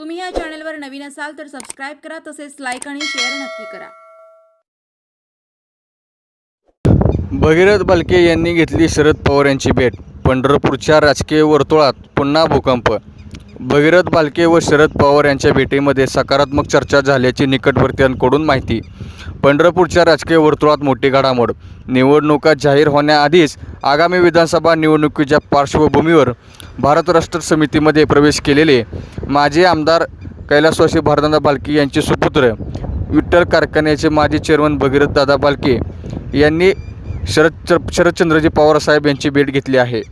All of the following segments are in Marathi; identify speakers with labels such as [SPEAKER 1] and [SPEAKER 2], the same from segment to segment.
[SPEAKER 1] तुम्ही या चॅनलवर नवीन असाल तर सबस्क्राईब करा तसेच लाईक आणि शेअर नक्की करा.
[SPEAKER 2] भगीरथ बालके यांनी घेतली शरद पवार यांची भेट पंढरपूरच्या राजकीय वर्तुळात पुन्हा भूकंप. भगीरथ बालके व शरद पवार यांच्या भेटीमध्ये सकारात्मक चर्चा झाल्याची निकटवर्तीयांकडून माहिती. पंढरपूरच्या राजकीय वर्तुळात मोठी घडामोड. निवडणुका जाहीर होण्याआधीच आगामी विधानसभा निवडणुकीच्या पार्श्वभूमीवर भारत राष्ट्र समितीमध्ये प्रवेश केलेले माजी आमदार कैलासवासी भारदादा बालके यांचे सुपुत्र विठ्ठल कारखान्याचे माजी चेअरमन भगीरथ दादा बालके यांनी शरद शरदचंद्रजी पवारसाहेब यांची भेट घेतली आहे.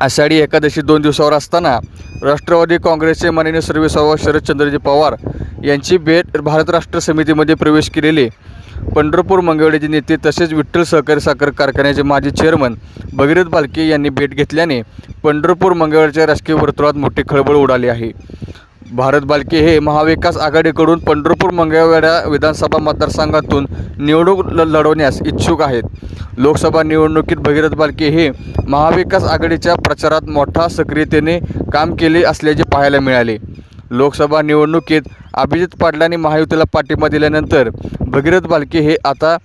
[SPEAKER 2] आषाढी एकादशी दोन दिवसावर असताना राष्ट्रवादी काँग्रेसचे माननीय सर्वेसर्वा शरदचंद्रजी पवार यांची भेट भारत राष्ट्र समितीमध्ये प्रवेश केलेले. पंढरपूर मंगळवेढ्याचे नेते तसेच विठ्ठल सहकारी साखर कारखान्याचे माजी चेअरमन भगीरथ बालके यांनी भेट घेतल्याने पंढरपूर मंगळवेढ्याच्या राजकीय वर्तुळात मोठी खळबळ उडाली आहे. भारत बालके हे महाविकास आघाडीकडून पंढरपूर मंगळवेढा विधानसभा मतदारसंघातून निवडणूक ल लढवण्यास इच्छुक आहेत. लोकसभा निवडणुकीत भगीरथ बालके हे महाविकास आघाडीच्या प्रचारात मोठा सक्रियतेने काम केले असल्याचे पाहायला मिळाले. लोकसभा निवडणुकीत अभिजित पाटलांनी महायुतीला पाठिंबा दिल्यानंतर भगीरथ बालके हे आता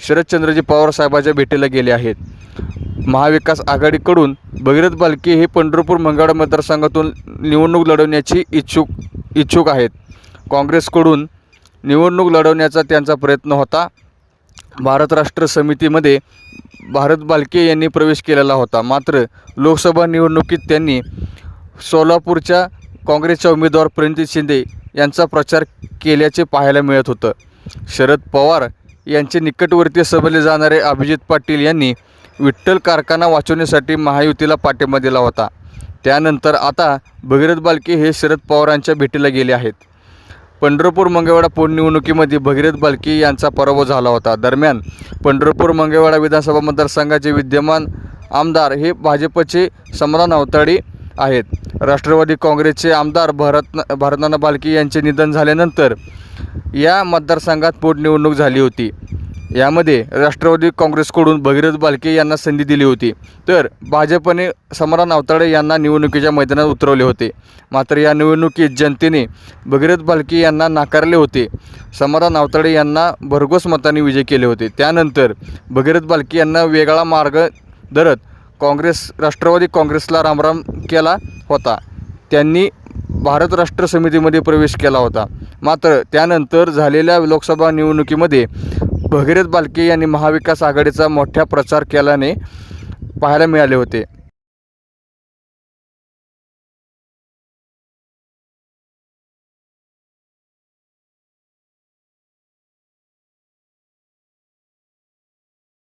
[SPEAKER 2] शरदचंद्रजी पवार साहेबांच्या भेटीला गेले आहेत. महाविकास आघाडीकडून भगीरथ बालके हे पंढरपूर मंगळा मतदारसंघातून निवडणूक लढवण्याची इच्छुक इच्छुक आहेत. काँग्रेसकडून निवडणूक लढवण्याचा त्यांचा प्रयत्न होता. भारत राष्ट्र समितीमध्ये भारत बालके यांनी प्रवेश केलेला होता. मात्र लोकसभा निवडणुकीत त्यांनी सोलापूरच्या काँग्रेसच्या उमेदवार प्रणित शिंदे यांचा प्रचार केल्याचे पाहायला मिळत होतं. शरद पवार यांचे निकटवर्तीय समजले जाणारे अभिजित पाटील यांनी विठ्ठल कारखाना वाचवण्यासाठी महायुतीला पाठिंबा दिला होता. त्यानंतर आता भगीरथ बालके हे शरद पवारांच्या भेटीला गेले आहेत. पंढरपूर मंगळवाडा पोटनिवडणुकीमध्ये भगीरथ बालके यांचा पराभव झाला होता. दरम्यान पंढरपूर मंगळवाडा विधानसभा मतदारसंघाचे विद्यमान आमदार हे भाजपचे समाधान अवताडे आहेत. राष्ट्रवादी काँग्रेसचे आमदार भरत भारतनाना बालकी यांचे निधन झाल्यानंतर या मतदारसंघात पोटनिवडणूक झाली होती. यामध्ये राष्ट्रवादी काँग्रेसकडून भगीरथ बालके यांना संधी दिली होती. तर भाजपने समरा नावताळे यांना निवडणुकीच्या मैदानात उतरवले होते. मात्र या निवडणुकीत जनतेने भगीरथ बालके यांना नाकारले होते. समरा नावताळे यांना भरघोस मताने विजय केले होते. त्यानंतर भगीरथ बालके यांना वेगळा मार्ग धरत काँग्रेस राष्ट्रवादी काँग्रेसला रामराम केला होता. त्यांनी भारत राष्ट्र समितीमध्ये प्रवेश केला होता. मात्र त्यानंतर झालेल्या लोकसभा निवडणुकीमध्ये भगीरथ बालके यांनी महाविकास आघाडीचा मोठ्या प्रचार केल्याने पाहायला मिळाले होते.